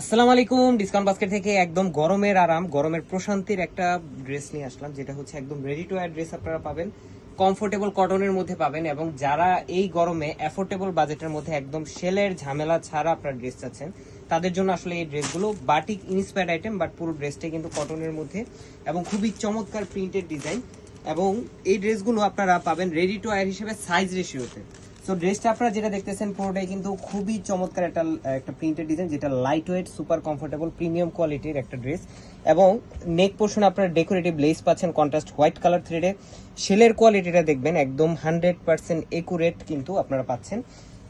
আসসালামু আলাইকুম, discount basket থেকে একদম গরমের আরাম, গরমের প্রশান্তির একটা ড্রেস নিয়ে আসলাম, যেটা হচ্ছে একদম রেডি টু ওয়্যার ড্রেস আপনারা পাবেন কমফোর্টেবল কটনের মধ্যে পাবেন এবং যারা এই গরমে অ্যাফোর্ডেবল বাজেটের মধ্যে একদম সেলের ঝামেলা ছাড়া আপনারা ড্রেস চাচ্ছেন, তাদের জন্য আসলে এই ড্রেসগুলো বাটিক ইন্সপায়ার্ড আইটেম বাট পুরো ড্রেসটাই কিন্তু কটনের মধ্যে এবং খুবই চমৎকার প্রিন্টেড ডিজাইন এবং এই ড্রেসগুলো আপনারা পাবেন রেডি টু ওয়্যার হিসেবে সাইজ রেশিওতে সো ড্রেসটা আপনারা যেটা দেখতেছেন পুরোটাই কিন্তু খুবই চমৎকার একটা একটা প্রিন্টেড ডিজাইন যেটা light weight super comfortable premium কোয়ালিটির একটা ড্রেস এবং নেক পোর্শন আপনারা ডেকোরেটিভ লেস পাচ্ছেন কন্ট্রাস্ট হোয়াইট কালার থ্রেডে শেলের কোয়ালিটিটা দেখবেন, একদম হান্ড্রেড পার্সেন্ট একুরেট কিন্তু আপনারা পাচ্ছেন।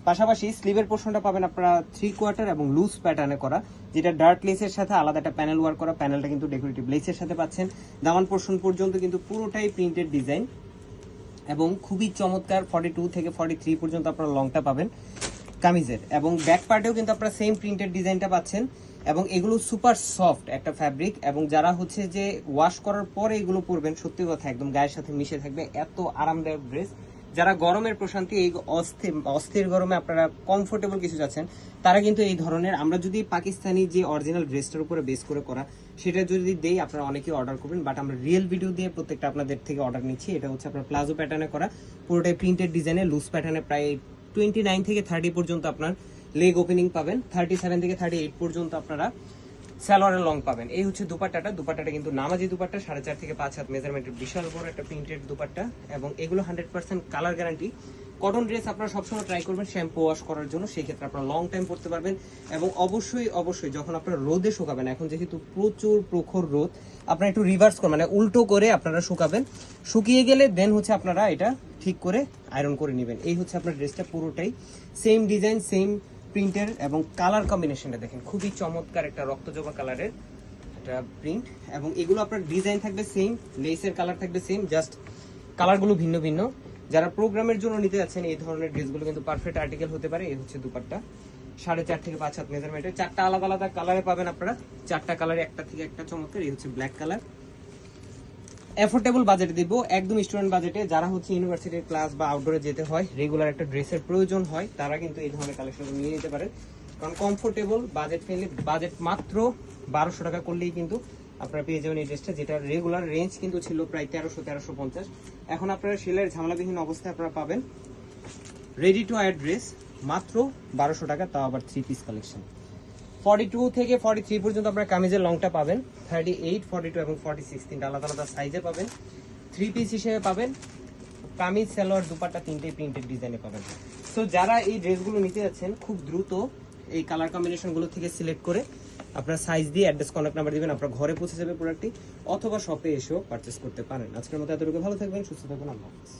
পাশাপাশি স্লিভের পোর্শনটা পাবেন আপনারা থ্রি কোয়ার্টার এবং লুজ প্যাটার্নে করা, যেটা ডার্ক লেসের সাথে আলাদা একটা প্যানেল ওয়ার্ক করা প্যানেলটা কিন্তু ডেকোরেটিভ লেসের সাথে পাচ্ছেন। দামান পোর্শন পর্যন্ত কিন্তু পুরোটাই প্রিন্টেড ডিজাইন এবং খুবই চমৎকার ফর্টি টু থেকে ফর্টি থ্রি পর্যন্ত আপনারা লংটা পাবেন কামিজের। এবং ব্যাক পার্টেও কিন্তু আপনারা সেম প্রিন্টের ডিজাইনটা পাচ্ছেন। এবং এগুলো সুপার সফট একটা ফ্যাব্রিক এবং যারা হচ্ছে যে ওয়াশ করার পরে এগুলো পরবেন, সত্যি কথা একদম গায়ের সাথে মিশে থাকবে, এত আরামদায়ক ড্রেস যারা গরমের প্রশান্তি, এই অস্থির অস্থির গরমে আপনারা কমফোর্টেবল কিছু যাচ্ছেন, তারা কিন্তু এই ধরনের, আমরা যদি পাকিস্তানি যে অরিজিনাল ড্রেসটার উপরে বেস করে করা, সেটা যদি দেই, আপনারা অনেকেই অর্ডার করবেন বাট আমরা রিয়েল ভিডিও দিয়ে প্রত্যেকটা আপনাদের থেকে অর্ডার নিচ্ছি, এটা হচ্ছে আপনার প্লাজো প্যাটার্নে করা, পুরোটাই প্রিন্টেড ডিজাইনে লুজ প্যাটার্নে প্রায় টোয়েন্টি নাইন থেকে থার্টি পর্যন্ত আপনার লেগ ওপেনিং পাবেন থার্টি সেভেন থেকে থার্টি এইট পর্যন্ত আপনারা স্যালোয়ারের লং পাবেন। এই হচ্ছে দুপাট্টাটা। দুপাট্টাটা কিন্তু নামাজি দুপাট্টা, সাড়ে চার থেকে পাঁচ হাত মেজারমেন্টের বিশাল বড় একটা প্রিন্টেড দুপাট্টা এবং এগুলো hundred percent colour guarantee cotton dress আপনারা সবসময় ট্রাই করবেন শ্যাম্পু ওয়াশ করার জন্য সেই ক্ষেত্রে আপনারা লং টাইম পড়তে পারবেন এবং অবশ্যই অবশ্যই যখন আপনারা রোদে শুকাবেন, এখন যেহেতু প্রচুর প্রখর রোদ, আপনারা একটু রিভার্স করবেন মানে উল্টো করে আপনারা শুকাবেন। শুকিয়ে গেলে দেন হচ্ছে আপনারা এটা ঠিক করে আয়রন করে নেবেন। এই হচ্ছে আপনার ড্রেসটা পুরোটাই। সেম ডিজাইন সেম প্রিন্টের এবং কালার কম্বিনেশনটা দেখেন। খুবই চমৎকার একটা রক্তজবা কালারের একটা প্রিন্ট এবং এগুলো আপনার ডিজাইন থাকবে সেম লেসের কালার থাকবে সেম জাস্ট কালারগুলো ভিন্ন ভিন্ন। যারা প্রোগ্রামের জন্য নিতে যাচ্ছেন, এই ধরনের ড্রেসগুলো কিন্তু পারফেক্ট আর্টিকেল হতে পারে। এই হচ্ছে দুপাট্টা। সাড়ে চার থেকে পাঁচ হাত মেজারমেন্টের চারটা আলাদা আলাদা কালারে পাবেন আপনারা। চারটা কালারে একটা থেকে একটা চমৎকার, এই হচ্ছে ব্ল্যাক কালার অ্যাফোর্ডেবল বাজেটে দিব, একদম স্টুডেন্ট বাজেটে যারা হচ্ছে ইউনিভার্সিটির ক্লাস বা আউটডোরে যেতে হয় রেগুলার একটা ড্রেসের প্রয়োজন হয়, তারা কিন্তু এই ধরনের কালেকশন নিয়ে নিতে পারেন। কারণ কমফোর্টেবল বাজেট ফ্রেন্ডলি বাজেট মাত্র বারোশো টাকা করলেই কিন্তু আপনারা পেয়ে যাবেন এই ড্রেসটা যেটা রেগুলার রেঞ্জ কিন্তু ছিল প্রায় তেরোশো তেরোশো পঞ্চাশ। এখন আপনারা সেলের ঝামেলাবিহীন অবস্থায় আপনারা পাবেন রেডি টু আয়ার ড্রেস মাত্র বারোশো টাকা, তাও আবার three piece collection forty two থেকে ফর্টি থ্রি পর্যন্ত আপনারা কামিজের লংটা পাবেন। থার্টি এইট ফর্টি টু এবং ফর্টি সিক্স তিনটা আলাদা আলাদা সাইজে পাবেন। থ্রি পিস হিসেবে পাবেন। কামিজ, সালোয়ার দুপাট্টা তিনটে প্রিন্টেড ডিজাইনে পাবেন। সো যারা এই ড্রেসগুলো নিতে যাচ্ছেন, খুব দ্রুত এই কালার কম্বিনেশনগুলো থেকে সিলেক্ট করে আপনার সাইজ দিয়ে অ্যাড্রেস কন্ট্যাক্ট নাম্বার দিবেন, আপনার ঘরে পৌঁছে যাবে প্রোডাক্টটি অথবা শপে এসেও পারচেস করতে পারেন। আজকের মতো এতটুকু। ভালো থাকবেন, সুস্থ থাকবেন, আল্লাহ হাফিজ।